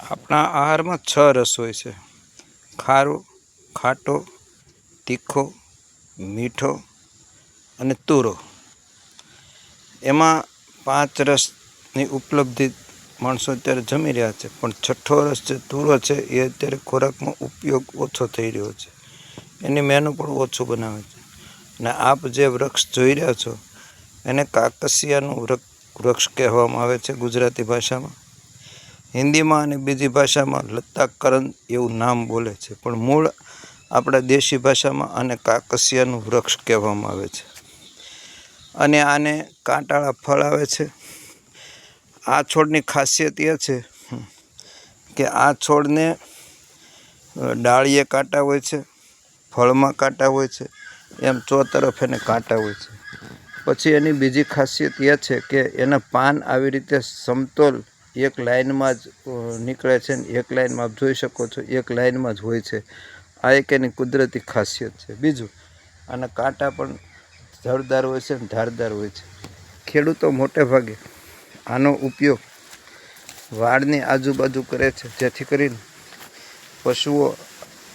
આપણા આહારમાં છ રસ હોય છે. ખારો, ખાટો, તીખો, મીઠો અને તુરો. એમાં પાંચ રસની ઉપલબ્ધિ માણસો અત્યારે જમી રહ્યા છે, પણ છઠ્ઠો રસ જે તુરો છે, એ અત્યારે ખોરાકમાં ઉપયોગ ઓછો થઈ રહ્યો છે. એની મેનુ પણ ઓછું બનાવે છે. અને આપ જે વૃક્ષ જોઈ રહ્યા છો, એને કાકસિયાનું વૃક્ષ કહેવામાં આવે છે ગુજરાતી ભાષામાં. હિન્દીમાં અને બીજી ભાષામાં લત્તાકરણ એવું નામ બોલે છે. પણ મૂળ આપણા દેશી ભાષામાં આને કાકસિયાનું વૃક્ષ કહેવામાં આવે છે. અને આને કાંટાળા ફળ આવે છે. આ છોડની ખાસિયત એ છે કે આ છોડને ડાળીએ કાંટા હોય છે, ફળમાં કાંટા હોય છે, એમ ચો તરફ એને કાંટા હોય છે. પછી એની બીજી ખાસિયત એ છે કે એના પાન આવી રીતે સમતોલ એક લાઇનમાં જ નીકળે છે ને એક લાઇનમાં આપ જોઈ શકો છો, એક લાઇનમાં જ હોય છે. આ એક એની કુદરતી ખાસિયત છે. બીજું, આના કાંટા પણ જળદાર હોય છે ને ધારદાર હોય છે. ખેડૂતો મોટે ભાગે આનો ઉપયોગ વાડની આજુબાજુ કરે છે, જેથી કરીને પશુઓ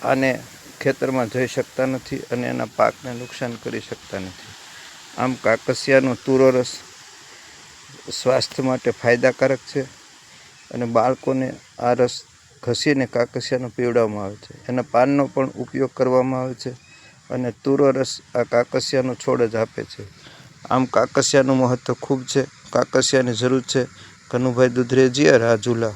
આને ખેતરમાં જઈ શકતા નથી અને એના પાકને નુકસાન કરી શકતા નથી. આમ કાકસિયાનો તુરો રસ સ્વાસ્થ્ય માટે ફાયદાકારક છે. અને બાળકોને આ રસ ઘસીને કાકસિયાનો પીવડાવવામાં આવે છે. એના પાનનો પણ ઉપયોગ કરવામાં આવે છે અને તુરો રસ આ કાકસિયાનો છોડ જ આપે છે. આમ કાકસિયાનું મહત્ત્વ ખૂબ છે. કાકસિયાની જરૂર છે. કનુભાઈ દુધરેજી રાજુલા